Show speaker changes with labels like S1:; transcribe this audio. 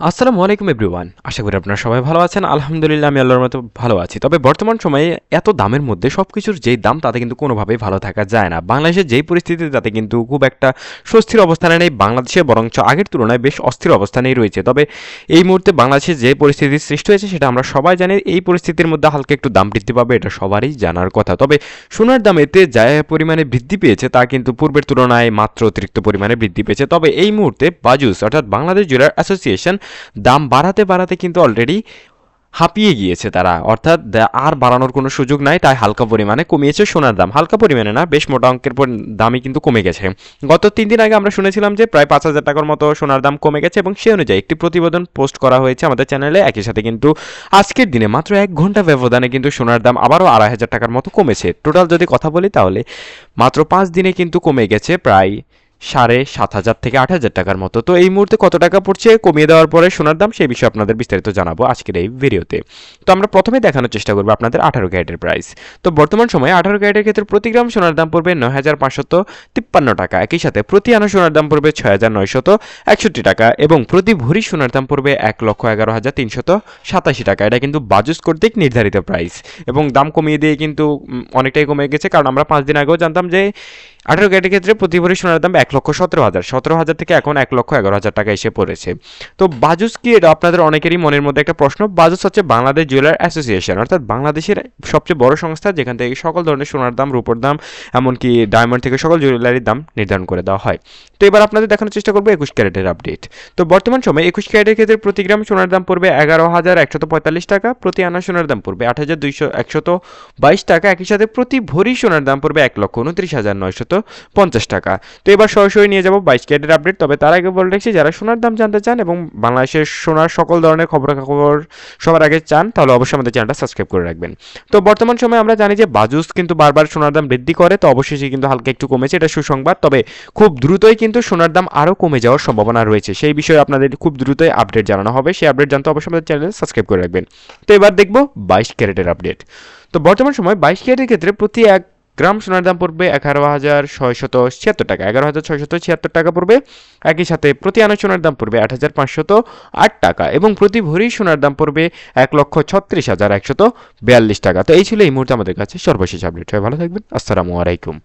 S1: আসসালামু আলাইকুম এভরিওয়ান। আশা করি আপনারা সবাই ভালো আছেন। আলহামদুলিল্লাহ, আমি আল্লাহর মতো ভালো আছি। তবে বর্তমান সময়ে এত দামের মধ্যে সব কিছুর যেই দাম, তাতে কিন্তু কোনোভাবেই ভালো থাকা যায় না। বাংলাদেশের যেই পরিস্থিতি তাতে কিন্তু খুব একটা স্বস্তির অবস্থানে নেই। বাংলাদেশে বরঞ্চ আগের তুলনায় বেশ অস্থির অবস্থানেই রয়েছে। তবে এই মুহূর্তে বাংলাদেশে যে পরিস্থিতির সৃষ্টি হয়েছে, সেটা আমরা সবাই জানি, এই পরিস্থিতির মধ্যে হালকা একটু দাম বৃদ্ধি পাবে, এটা সবারই জানার কথা। তবে সোনার দাম এতে যা পরিমাণে বৃদ্ধি পেয়েছে, তা কিন্তু পূর্বের তুলনায় মাত্র অতিরিক্ত পরিমাণে বৃদ্ধি পেয়েছে। তবে এই মুহূর্তে বাজুস, অর্থাৎ বাংলাদেশ জুয়েলার অ্যাসোসিয়েশন দাম বাড়াতে বাড়াতে কিন্তু অলরেডি হাঁপিয়ে গিয়েছে তারা। অর্থাৎ আর বাড়ানোর কোনো সুযোগ নাই, তাই হালকা পরিমাণে কমিয়েছে সোনার দাম। হালকা পরিমাণে না, বেশ মোটা অঙ্কের পর দামই কিন্তু কমে গেছে। গত তিন দিন আগে আমরা শুনেছিলাম যে প্রায় পাঁচ হাজার টাকার মতো সোনার দাম কমে গেছে এবং সেই অনুযায়ী একটি প্রতিবেদন পোস্ট করা হয়েছে আমাদের চ্যানেলে। একই সাথে কিন্তু আজকের দিনে মাত্র এক ঘণ্টা ব্যবধানে কিন্তু সোনার দাম আবারও আড়াই হাজার টাকার মতো কমেছে। টোটাল যদি কথা বলি তাহলে মাত্র পাঁচ দিনে কিন্তু কমে গেছে প্রায় সাড়ে সাত হাজার থেকে আট হাজার টাকার মতো। তো এই মুহূর্তে কত টাকা পড়ছে, কমিয়ে দেওয়ার পরে সোনার দাম সেই বিষয়ে আপনাদের বিস্তারিত জানাব আজকের এই ভিডিওতে। তো আমরা প্রথমে দেখানোর চেষ্টা করব আপনাদের আঠারো ক্যারেটের প্রাইস তো বর্তমান সময়ে আঠারো ক্যারেটের ক্ষেত্রে প্রতি গ্রাম সোনার দাম পড়বে নয় হাজার পাঁচশত তিপ্পান্ন টাকা। একই সাথে প্রতি আনা সোনার দাম পড়বে ছয় হাজার নয়শত একষট্টি টাকা এবং প্রতি ভরি সোনার দাম পড়বে এক লক্ষ এগারো হাজার তিনশত সাতাশি টাকা। এটা কিন্তু বাজুস কর্তৃক নির্ধারিত প্রাইস এবং দাম কমিয়ে দিয়ে কিন্তু অনেকটাই কমে গেছে। কারণ আমরা পাঁচ দিন আগেও জানতাম যে আঠারো ক্যারেটের ক্ষেত্রে প্রতি ভরি সোনার দাম এক লক্ষ সতেরো হাজার। সতেরো হাজার থেকে এখন এক লক্ষ এগারো হাজার টাকা এসে পড়েছে। তো বাজুস কি এটা আপনাদের অনেকেরই মনের মধ্যে একটা প্রশ্ন? বাজুস হচ্ছে বাংলাদেশ জুয়েলার অ্যাসোসিয়েশন, অর্থাৎ বাংলাদেশের সবচেয়ে বড় সংস্থা যেখান থেকে সকল ধরনের সোনার দাম, রূপোর দাম, এমনকি ডায়মন্ড থেকে সকল জুয়েলারির দাম নির্ধারণ করে দেওয়া হয়। তো এবার আপনাদের দেখানোর চেষ্টা করব একুশ ক্যারেটের আপডেট তো বর্তমান সময়ে একুশ ক্যারেটের ক্ষেত্রে প্রতি গ্রাম সোনার দাম পড়বে এগারো হাজার একশত পঁয়তাল্লিশ টাকা, প্রতি আনা সোনার দাম পড়বে আট হাজার দুইশো একশত বাইশ টাকা। একই সাথে প্রতি ভরি সোনার দাম পড়বে এক লক্ষ উনত্রিশ হাজার নয়শত পঞ্চাশ টাকা। তো এবার সরাসরি নিয়ে যাব বাইশ ক্যারেটের আপডেট তবে তার আগে বলে রাখছি, যারা সোনার দাম জানতে চান এবং বাংলাদেশের সোনার সকল ধরনের খবরাখবর সবার আগে চান, তাহলে অবশ্যই আমাদের চ্যানেলটা সাবস্ক্রাইব করে রাখবেন। তো বর্তমান সময়ে আমরা জানি যে বাজুস কিন্তু বারবার সোনার দাম বৃদ্ধি করে, তো অবশ্যই কিন্তু হালকা একটু কমেছে, এটা সুসংবাদ। তবে খুব দ্রুতই কিন্তু সোনার দাম আরও কমে যাওয়ার সম্ভাবনা রয়েছে। সেই বিষয়ে আপনাদের খুব দ্রুতই আপডেট জানানো হবে। সেই আপডেট জানতে অবশ্যই আমাদের চ্যানেল সাবস্ক্রাইব করে রাখবেন। তো এবার দেখব বাইশ ক্যারেটের আপডেট তো বর্তমান সময় বাইশ ক্যারেটের ক্ষেত্রে প্রতি এক গ্রাম সোনার দাম পড়বে এগারো হাজার ছয়শত ছিয়াত্তর টাকা। এগারো হাজার ছয়শত ছিয়াত্তর টাকা পড়বে। একই সাথে প্রতি আনা সোনার দাম পড়বে আট হাজার পাঁচশত আট টাকা এবং প্রতি ভরি সোনার দাম পড়বে এক লক্ষ ছত্রিশ হাজার একশত বিয়াল্লিশ টাকা। তো এই ছিল এই মুহূর্তে আমাদের কাছে সর্বশেষ আপডেট হয় ভালো থাকবেন। আসসালামু আলাইকুম।